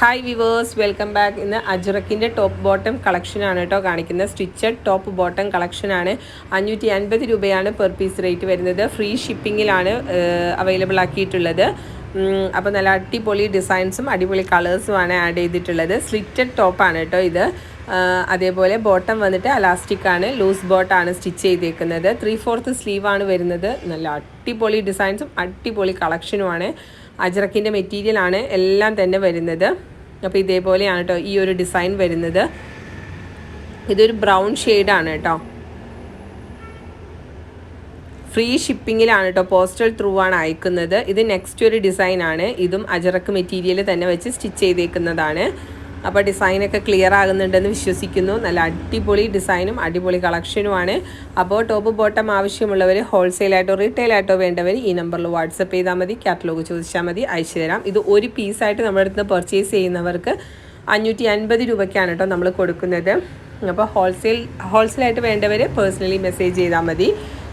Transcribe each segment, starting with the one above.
Hi viewers welcome back ഇന്ന് അജുറക്കിന്റെ top bottom കളക്ഷനാണ് കേട്ടോ കാണിക്കുന്നത്. സ്റ്റിച്ചഡ് ടോപ്പ് ബോട്ടം കളക്ഷനാണ് അഞ്ഞൂറ്റി അൻപത് രൂപയാണ് പെർ പീസ് റേറ്റ് വരുന്നത്. ഫ്രീ ഷിപ്പിങ്ങിലാണ് അവൈലബിൾ ആക്കിയിട്ടുള്ളത്. അപ്പോൾ നല്ല അടിപൊളി ഡിസൈൻസും അടിപൊളി കളേഴ്സുമാണ് ആഡ് ചെയ്തിട്ടുള്ളത്. സ്ലിറ്റഡ് ടോപ്പാണ് കേട്ടോ ഇത്. അതേപോലെ ബോട്ടം വന്നിട്ട് അലാസ്റ്റിക് ആണ്. ലൂസ് ബോട്ടാണ് സ്റ്റിച്ച് ചെയ്തേക്കുന്നത്. ത്രീ ഫോർത്ത് സ്ലീവാണ് വരുന്നത്. നല്ല അടിപൊളി ഡിസൈൻസും അടിപൊളി കളക്ഷനുമാണ് അജ്രക്കിന്റെ മെറ്റീരിയലാണ് എല്ലാം തന്നെ വരുന്നത്. അപ്പോൾ ഇതേപോലെയാണ് കേട്ടോ ഈ ഒരു ഡിസൈൻ വരുന്നത്. ഇതൊരു ബ്രൗൺ ഷെയ്ഡാണ് കേട്ടോ ഫ്രീ ഷിപ്പിങ്ങിലാണ് കേട്ടോ പോസ്റ്റൽ ത്രൂ ആണ് അയക്കുന്നത്. ഇത് നെക്സ്റ്റ് ഒരു ഡിസൈനാണ് ഇതും അജറക്ക് മെറ്റീരിയൽ തന്നെ വെച്ച് സ്റ്റിച്ച് ചെയ്തേക്കുന്നതാണ്. അപ്പോൾ ഡിസൈനൊക്കെ ക്ലിയർ ആകുന്നുണ്ടെന്ന് വിശ്വസിക്കുന്നു. നല്ല അടിപൊളി ഡിസൈനും അടിപൊളി കളക്ഷനുമാണ് അപ്പോൾ ടോപ്പ് ബോട്ടം ആവശ്യമുള്ളവർ ഹോൾസെയിലായിട്ടോ റീറ്റെയിലായിട്ടോ വേണ്ടവർ ഈ നമ്പറിൽ വാട്സപ്പ് ചെയ്താൽ മതി കാറ്റലോഗ് ചോദിച്ചാൽ മതി അയച്ചു തരാം. ഇത് ഒരു പീസായിട്ട് നമ്മുടെ അടുത്ത് പർച്ചേസ് ചെയ്യുന്നവർക്ക് അഞ്ഞൂറ്റി അൻപത് രൂപയ്ക്കാണ് കേട്ടോ നമ്മൾ കൊടുക്കുന്നത്. അപ്പോൾ ഹോൾസെയിൽ ഹോൾസെയിലായിട്ട് വേണ്ടവർ പേഴ്സണലി മെസ്സേജ് ചെയ്താൽ മതി.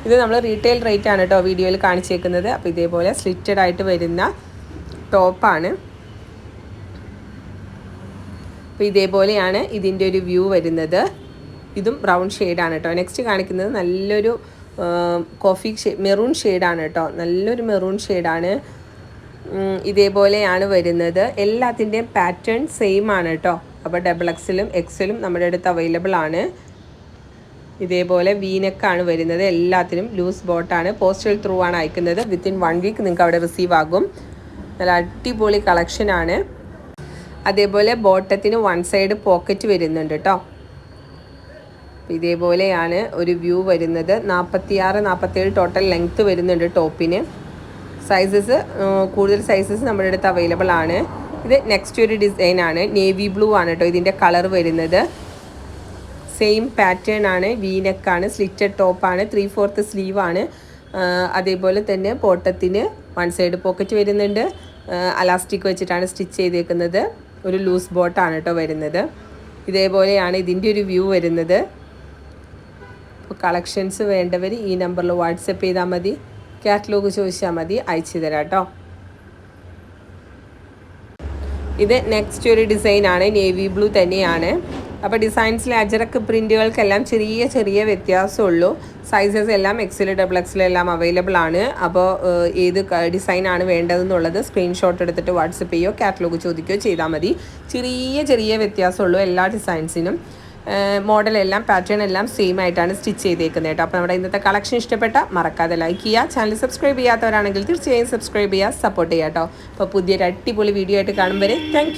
ഇത് നമ്മൾ റീറ്റെയിൽ റേറ്റ് ആണ് കേട്ടോ വീഡിയോയിൽ കാണിച്ചേക്കുന്നത്. അപ്പോൾ ഇതേപോലെ സ്ലിറ്റഡ് ആയിട്ട് വരുന്ന ടോപ്പാണ് അപ്പോൾ ഇതേപോലെയാണ് ഇതിന്റെ ഒരു വ്യൂ വരുന്നത്. ഇതും ബ്രൗൺ ഷെയ്ഡാണ് കേട്ടോ നെക്സ്റ്റ് കാണിക്കുന്നത് നല്ലൊരു കോഫി ഷെ മെറൂൺ ഷെയ്ഡാണ് കേട്ടോ നല്ലൊരു മെറൂൺ ഷെയ്ഡാണ് ഇതേപോലെയാണ് വരുന്നത്. എല്ലാത്തിന്റെയും പാറ്റേൺ സെയിം ആണ് കേട്ടോ അപ്പോൾ ഡബിൾ എക്സിലും എക്സിലും നമ്മുടെ അടുത്ത് അവൈലബിൾ ആണ്. ഇതേപോലെ വീനക്കാണ് വരുന്നത്. എല്ലാത്തിനും ലൂസ് ബോട്ടാണ് പോസ്റ്റൽ ത്രൂ ആണ് അയക്കുന്നത്. വിത്തിൻ വൺ വീക്ക് നിങ്ങൾക്ക് അവിടെ റിസീവ് ആകും. നല്ല അടിപൊളി കളക്ഷനാണ് അതേപോലെ ബോട്ടത്തിന് വൺ സൈഡ് പോക്കറ്റ് വരുന്നുണ്ട് കേട്ടോ ഇതേപോലെയാണ് ഒരു വ്യൂ വരുന്നത്. നാൽപ്പത്തിയാറ് നാൽപ്പത്തേഴ് ടോട്ടൽ ലെങ്ത്ത് വരുന്നുണ്ട് ടോപ്പിന്. സൈസസ് കൂടുതൽ സൈസസ് നമ്മുടെ അടുത്ത് അവൈലബിൾ ആണ്. ഇത് നെക്സ്റ്റ് ഒരു ഡിസൈൻ ആണ്. നേവി ബ്ലൂ ആണ് കേട്ടോ ഇതിന്റെ കളർ വരുന്നത്. സെയിം പാറ്റേൺ ആണ്. വീനെക്കാണ് സ്ലിറ്റഡ് ടോപ്പാണ് ത്രീ ഫോർത്ത് സ്ലീവ് ആണ്. അതേപോലെ തന്നെ പോട്ടത്തിന് വൺ സൈഡ് പോക്കറ്റ് വരുന്നുണ്ട്. അലാസ്റ്റിക് വെച്ചിട്ടാണ് സ്റ്റിച്ച് ചെയ്തേക്കുന്നത്. ഒരു ലൂസ് ബോട്ടാണ് കേട്ടോ വരുന്നത്. ഇതേപോലെയാണ് ഇതിന്റെ ഒരു വ്യൂ വരുന്നത്. കളക്ഷൻസ് വേണ്ടവർ ഈ നമ്പറിൽ വാട്സപ്പ് ചെയ്താൽ മതി. കാറ്റലോഗ് ചോദിച്ചാൽ മതി. അയച്ചു തരാം കേട്ടോ. ഇത് നെക്സ്റ്റ് ഒരു ഡിസൈനാണ് നേവി ബ്ലൂ തന്നെയാണ്. അപ്പോൾ ഡിസൈൻസിലെ അജറക്ക് പ്രിന്റുകൾക്കെല്ലാം ചെറിയ ചെറിയ വ്യത്യാസമുള്ളൂ. സൈസസ് എല്ലാം എക്സിൽ ഡബിൾ എക്സിലെല്ലാം അവൈലബിൾ ആണ്. അപ്പോൾ ഏത് ആണ് വേണ്ടതെന്നുള്ളത് സ്ക്രീൻഷോട്ട് എടുത്തിട്ട് വാട്സപ്പ് ചെയ്യോ കാറ്റലോഗ് ചോദിക്കുകയോ ചെയ്താൽ മതി. ചെറിയ ചെറിയ വ്യത്യാസമുള്ളൂ എല്ലാ ഡിസൈൻസിനും മോഡൽ എല്ലാം പാറ്റേൺ എല്ലാം സെയിം ആയിട്ടാണ് സ്റ്റിച്ച് ചെയ്തേക്കുന്നത് കേട്ടോ. അപ്പോൾ നമ്മുടെ ഇന്നത്തെ കളക്ഷൻ ഇഷ്ടപ്പെട്ട മറക്കാതെ ലൈക്ക് ചെയ്യുക. ചാനൽ സബ്സ്ക്രൈബ് ചെയ്യാത്തവരാണെങ്കിൽ തീർച്ചയായും സബ്സ്ക്രൈബ് ചെയ്യുക സപ്പോർട്ട് ചെയ്യുക കേട്ടോ. അപ്പോൾ പുതിയൊരു അടിപൊളി വീഡിയോ ആയിട്ട് കാണും വരെ. താങ്ക്